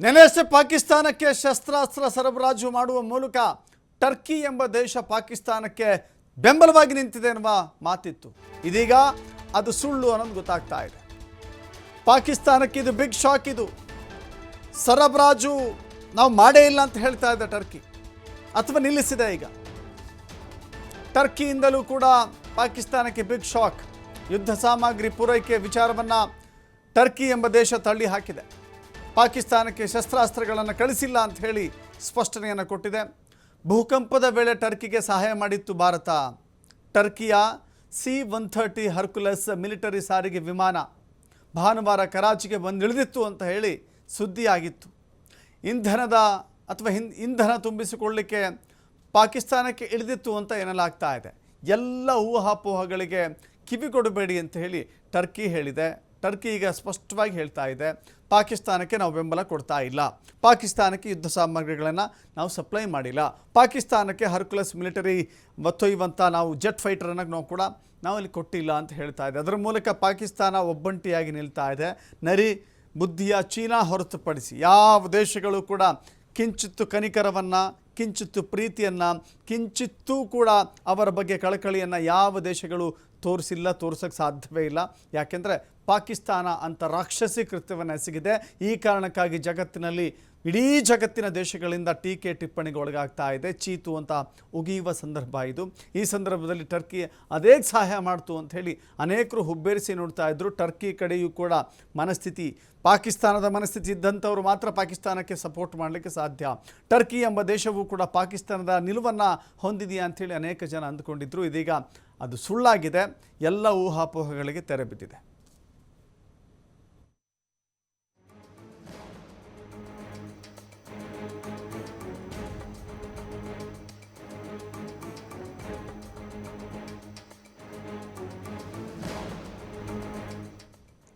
ನೆನೆಸೆ ಪಾಕಿಸ್ತಾನಕ್ಕೆ ಶಸ್ತ್ರಾಸ್ತ್ರ ಸರಬರಾಜು ಮಾಡುವ ಮೂಲಕ ಟರ್ಕಿ ಎಂಬ ದೇಶ ಪಾಕಿಸ್ತಾನಕ್ಕೆ ಬೆಂಬಲವಾಗಿ ನಿಂತಿದೆ ಎನ್ನುವ ಮಾತಿತ್ತು. ಇದೀಗ ಅದು ಸುಳ್ಳು ಅನ್ನೋದು ಗೊತ್ತಾಗ್ತಾ ಇದೆ. ಪಾಕಿಸ್ತಾನಕ್ಕೆ ಇದು ಬಿಗ್ ಶಾಕ್ ಇದು. ಸರಬರಾಜು ನಾವು ಮಾಡೇ ಇಲ್ಲ ಅಂತ ಹೇಳ್ತಾ ಇದೆ ಟರ್ಕಿ. ಅಥವಾ ನಿಲ್ಲಿಸಿದೆ ಈಗ. ಟರ್ಕಿಯಿಂದಲೂ ಕೂಡ ಪಾಕಿಸ್ತಾನಕ್ಕೆ ಬಿಗ್ ಶಾಕ್ ಯುದ್ಧ ಸಾಮಗ್ರಿ ಪೂರೈಕೆ ವಿಚಾರವನ್ನು ಟರ್ಕಿ ಎಂಬ ದೇಶ ತಳ್ಳಿ ಹಾಕಿದೆ. ಪಾಕಿಸ್ತಾನಕ್ಕೆ ಶಸ್ತ್ರಾಸ್ತ್ರಗಳನ್ನು ಕಳಿಸಿಲ್ಲ ಅಂತ ಹೇಳಿ ಸ್ಪಷ್ಟನೆಯನ್ನು ಕೊಟ್ಟಿದೆ. ಭೂಕಂಪದ ವೇಳೆ ಟರ್ಕಿಗೆ ಸಹಾಯ ಮಾಡಿತ್ತು ಭಾರತ. ಟರ್ಕಿಯ C one thirty Hercules military ಸಾರಿಗೆ ವಿಮಾನ ಭಾನುವಾರ ಕರಾಚಿಗೆ ಬಂದಿಳಿದಿತ್ತು ಅಂತ ಹೇಳಿ ಸುದ್ದಿಯಾಗಿತ್ತು. ಇಂಧನದ ಅಥವಾ ಹಿಂ, ಇಂಧನ ತುಂಬಿಸಿಕೊಳ್ಳಲಿಕ್ಕೆ ಪಾಕಿಸ್ತಾನಕ್ಕೆ ಇಳಿದಿತ್ತು ಅಂತ ಎನ್ನಲಾಗ್ತಾ ಇದೆ. ಎಲ್ಲ ಊಹಾಪೋಹಗಳಿಗೆ ಕಿವಿಗೊಡಬೇಡಿ ಅಂತ ಹೇಳಿ ಟರ್ಕಿ ಹೇಳಿದೆ. ಟರ್ಕಿ ಈಗ ಸ್ಪಷ್ಟವಾಗಿ ಹೇಳ್ತಾ ಇದೆ, ಪಾಕಿಸ್ತಾನಕ್ಕೆ ನಾವು ಬೆಂಬಲ ಕೊಡ್ತಾ ಇಲ್ಲ. ಪಾಕಿಸ್ತಾನಕ್ಕೆ ಯುದ್ಧ ಸಾಮಗ್ರಿಗಳನ್ನು ನಾವು ಸಪ್ಲೈ ಮಾಡಿಲ್ಲ. ಪಾಕಿಸ್ತಾನಕ್ಕೆ ಹರ್ಕುಲಸ್ ಮಿಲಿಟರಿ ಒತ್ತೊಯ್ಯುವಂಥ ನಾವು ಜೆಟ್ ಫೈಟರನ್ನು ನಾವು ಕೂಡ ನಾವು ಅಲ್ಲಿ ಕೊಟ್ಟಿಲ್ಲ ಅಂತ ಹೇಳ್ತಾ ಇದೆ. ಅದರ ಮೂಲಕ ಪಾಕಿಸ್ತಾನ ಒಬ್ಬಂಟಿಯಾಗಿ ನಿಲ್ತಾ ಇದೆ. ನರಿ ಬುದ್ಧಿಯ ಚೀನಾ ಹೊರತುಪಡಿಸಿ ಯಾವ ದೇಶಗಳು ಕೂಡ ಕಿಂಚಿತ್ತು ಕನಿಕರವನ್ನು, ಕಿಂಚಿತ್ತು ಪ್ರೀತಿಯನ್ನು, ಕಿಂಚಿತ್ತೂ ಕೂಡ ಅವರ ಬಗ್ಗೆ ಕಳಕಳಿಯನ್ನು ಯಾವ ದೇಶಗಳು ತೋರಿಸಿಲ್ಲ ತೋರ್ಸೋಕ್ಕೆ ಸಾಧ್ಯವೇ ಇಲ್ಲ. ಯಾಕೆಂದರೆ ಪಾಕಿಸ್ತಾನ ಅಂತ ರಾಕ್ಷಸಿ ಕೃತ್ಯವನ್ನು ಎಸಗಿದೆ. ಈ ಕಾರಣಕ್ಕಾಗಿ ಜಗತ್ತಿನಲ್ಲಿ ಇಡೀ ಜಗತ್ತಿನ ದೇಶಗಳಿಂದ ಟೀಕೆ ಟಿಪ್ಪಣಿಗೆ ಒಳಗಾಗ್ತಾ ಇದೆ. ಚೀತು ಅಂತ ಉಗಿಯುವ ಸಂದರ್ಭ ಇದು. ಈ ಸಂದರ್ಭದಲ್ಲಿ ಟರ್ಕಿ ಅದೇ ಸಹಾಯ ಮಾಡ್ತು ಅಂತ ಹೇಳಿ ಅನೇಕರು ಹುಬ್ಬೇರಿಸಿ ನೋಡ್ತಾ ಇದ್ದರು ಟರ್ಕಿ ಕಡೆಯೂ ಕೂಡ ಮನಸ್ಥಿತಿ, ಪಾಕಿಸ್ತಾನದ ಮನಸ್ಥಿತಿ ಇದ್ದಂಥವರು ಮಾತ್ರ ಪಾಕಿಸ್ತಾನಕ್ಕೆ ಸಪೋರ್ಟ್ ಮಾಡಲಿಕ್ಕೆ ಸಾಧ್ಯ. ಟರ್ಕಿ ಎಂಬ ದೇಶವೂ ಕೂಡ ಪಾಕಿಸ್ತಾನದ ನಿಲುವನ್ನು ಹೊಂದಿದೆಯಾ ಅಂಥೇಳಿ ಅನೇಕ ಜನ ಅಂದ್ಕೊಂಡಿದ್ರು. ಇದೀಗ ಅದು ಸುಳ್ಳಾಗಿದೆ. ಎಲ್ಲ ಊಹಾಪೋಹಗಳಿಗೆ ತೆರೆ ಬಿದ್ದಿದೆ.